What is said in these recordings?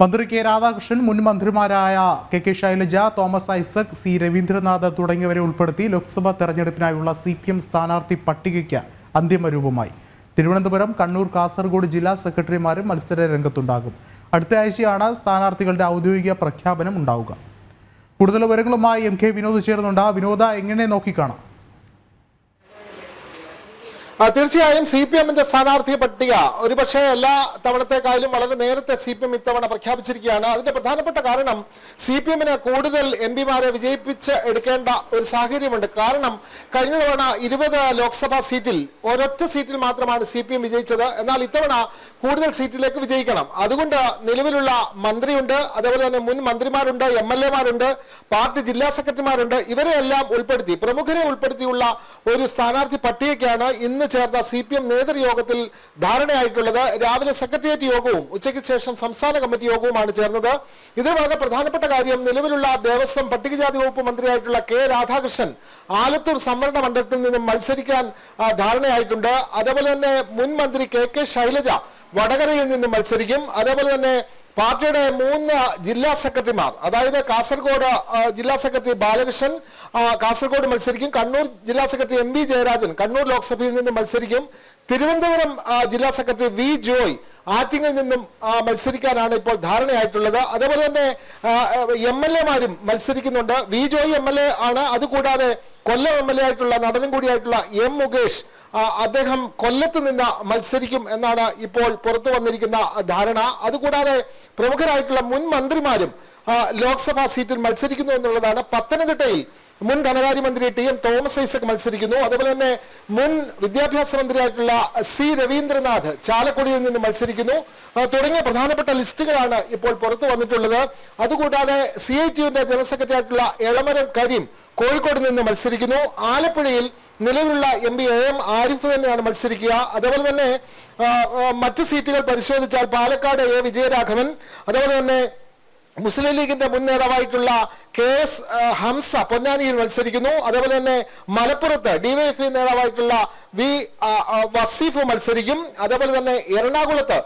മന്ത്രി കെ രാധാകൃഷ്ണൻ മുൻ മന്ത്രിമാരായ K K Shailaja Thomas Isaac C Raveendranath തുടങ്ങിയവരെ ഉൾപ്പെടുത്തി ലോക്സഭാ തെരഞ്ഞെടുപ്പിനായുള്ള സി പി എം സ്ഥാനാർത്ഥി പട്ടികയ്ക്ക് അന്തിമരൂപമായി. തിരുവനന്തപുരം കണ്ണൂർ കാസർഗോഡ് ജില്ലാ സെക്രട്ടറിമാരും മത്സര രംഗത്തുണ്ടാകും. അടുത്ത ആഴ്ചയാണ് സ്ഥാനാർത്ഥികളുടെ ഔദ്യോഗിക പ്രഖ്യാപനം ഉണ്ടാവുക. കൂടുതൽ വിവരങ്ങളുമായി എം കെ വിനോദ് ചേർന്നുണ്ട് വിനോദ എങ്ങനെ നോക്കിക്കാണാം? തീർച്ചയായും സി പി എമ്മിന്റെ സ്ഥാനാർത്ഥി പട്ടിക ഒരുപക്ഷെ എല്ലാ തവണത്തെക്കാളും വളരെ നേരത്തെ സി പി എം ഇത്തവണ പ്രഖ്യാപിച്ചിരിക്കുകയാണ്. അതിന്റെ പ്രധാനപ്പെട്ട കാരണം സി പി എമ്മിന് കൂടുതൽ എം പിമാരെ വിജയിപ്പിച്ച് എടുക്കേണ്ട ഒരു സാഹചര്യമുണ്ട്. കാരണം കഴിഞ്ഞ തവണ ഇരുപത് ലോക്സഭാ സീറ്റിൽ ഒരൊറ്റ സീറ്റിൽ മാത്രമാണ് സി പി എം വിജയിച്ചത്. എന്നാൽ ഇത്തവണ കൂടുതൽ സീറ്റിലേക്ക് വിജയിക്കണം. അതുകൊണ്ട് നിലവിലുള്ള മന്ത്രിയുണ്ട്. അതേപോലെ തന്നെ മുൻ മന്ത്രിമാരുണ്ട് എം എൽ എമാരുണ്ട് പാർട്ടി ജില്ലാ സെക്രട്ടറിമാരുണ്ട്. ഇവരെയെല്ലാം ഉൾപ്പെടുത്തി പ്രമുഖരെ ഉൾപ്പെടുത്തിയുള്ള ഒരു സ്ഥാനാർത്ഥി പട്ടികയ്ക്കാണ് ഇന്ന് ചേർന്ന സി പി എം നേതൃയോഗത്തിൽ ധാരണയായിട്ടുള്ളത് രാവിലെ സെക്രട്ടേറിയറ്റ് യോഗവും ഉച്ചയ്ക്ക് ശേഷം സംസ്ഥാന കമ്മിറ്റി യോഗവുമാണ് ചേർന്നത്. ഇതിൽ വളരെ പ്രധാനപ്പെട്ട കാര്യം നിലവിലുള്ള ദേവസ്വം പട്ടികജാതി വകുപ്പ് മന്ത്രിയായിട്ടുള്ള കെ രാധാകൃഷ്ണൻ ആലത്തൂർ സംവരണ മണ്ഡലത്തിൽ നിന്നും മത്സരിക്കാൻ ധാരണയായിട്ടുണ്ട്. അതേപോലെ തന്നെ മുൻ മന്ത്രി കെ കെ ശൈലജ വടകരയിൽ നിന്നും മത്സരിക്കും. അതേപോലെ തന്നെ പാർട്ടിയുടെ മൂന്ന് ജില്ലാ സെക്രട്ടറിമാർ അതായത് കാസർഗോഡ് ജില്ലാ സെക്രട്ടറി ബാലകൃഷ്ണൻ കാസർഗോഡ് മത്സരിക്കും. കണ്ണൂർ ജില്ലാ secretary M B Jayarajan Kannur ലോക്സഭയിൽ നിന്ന് മത്സരിക്കും. തിരുവനന്തപുരം ജില്ലാ സെക്രട്ടറി വി ജോയ് ആറ്റിങ്ങിൽ നിന്നും മത്സരിക്കാനാണ് ഇപ്പോൾ ധാരണയായിട്ടുള്ളത്. അതേപോലെ തന്നെ എം എൽ എമാരും മത്സരിക്കുന്നുണ്ട്. V Joy M L A ആണ്. അതുകൂടാതെ കൊല്ലം എം എൽ എ ആയിട്ടുള്ള നടനും കൂടിയായിട്ടുള്ള എം മുകേഷ് അദ്ദേഹം കൊല്ലത്ത് നിന്ന് മത്സരിക്കും എന്നാണ് ഇപ്പോൾ പുറത്തു വന്നിരിക്കുന്ന ധാരണ. അതുകൂടാതെ പ്രമുഖരായിട്ടുള്ള മുൻ മന്ത്രിമാരും ലോക്സഭാ സീറ്റിൽ മത്സരിക്കുന്നു എന്നുള്ളതാണ് പത്തനംതിട്ടയിൽ മുൻ ധനകാര്യമന്ത്രി ടി എം തോമസ് ഐസക് മത്സരിക്കുന്നു. അതുപോലെ തന്നെ മുൻ വിദ്യാഭ്യാസ മന്ത്രിയായിട്ടുള്ള സി രവീന്ദ്രനാഥ് ചാലക്കുടിയിൽ നിന്ന് മത്സരിക്കുന്നു. തുടങ്ങിയ പ്രധാനപ്പെട്ട ലിസ്റ്റുകളാണ് ഇപ്പോൾ പുറത്തു വന്നിട്ടുള്ളത്. അതുകൂടാതെ സി ഐ ടിയുടെ ജനറൽ സെക്രട്ടറി ആയിട്ടുള്ള എളമരം കരീം കോഴിക്കോട് നിന്ന് മത്സരിക്കുന്നു. ആലപ്പുഴയിൽ നിലവിലുള്ള M P A M Arif തന്നെയാണ് മത്സരിക്കുക. അതുപോലെ തന്നെ മറ്റ് സീറ്റുകൾ പരിശോധിച്ചാൽ പാലക്കാട് എ വിജയരാഘവൻ അതുപോലെ തന്നെ മുസ്ലിം ലീഗിന്റെ മുൻ നേതാവായിട്ടുള്ള കെ എസ് ഹംസ പൊന്നാനിയിൽ മത്സരിക്കുന്നു. അതേപോലെ തന്നെ മലപ്പുറത്ത് ഡിവൈഎഫ്ഐ നേതാവായിട്ടുള്ള വി വസീഫ് മത്സരിക്കും. അതേപോലെ തന്നെ എറണാകുളത്ത്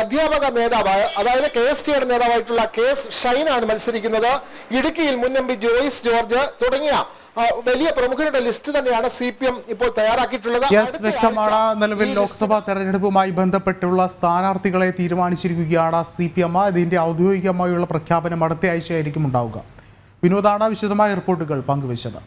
അധ്യാപക നേതാവ് അതായത് കെ എസ് ടിയുടെ നേതാവായിട്ടുള്ള കെ എസ് ഷൈനാണ് മത്സരിക്കുന്നത്. ഇടുക്കിയിൽ മുൻ എം പി ജോയിസ് ജോർജ് തുടങ്ങിയ വലിയ പ്രമുഖരുടെ ലിസ്റ്റ് തന്നെയാണ് സി പി എം ഇപ്പോൾ തയ്യാറാക്കിയിട്ടുള്ളത്. യെസ് വ്യക്തമാണ്. നിലവിൽ ലോക്സഭാ തെരഞ്ഞെടുപ്പുമായി ബന്ധപ്പെട്ടുള്ള സ്ഥാനാർത്ഥികളെ തീരുമാനിച്ചിരിക്കുകയാണ് സി പി എം ഇതിന്റെ ഔദ്യോഗികമായുള്ള പ്രഖ്യാപനം അടുത്ത ആഴ്ചയായിരിക്കും ഉണ്ടാവുക. വിനോദാണ് വിശദമായ റിപ്പോർട്ടുകൾ പങ്കുവച്ചത്.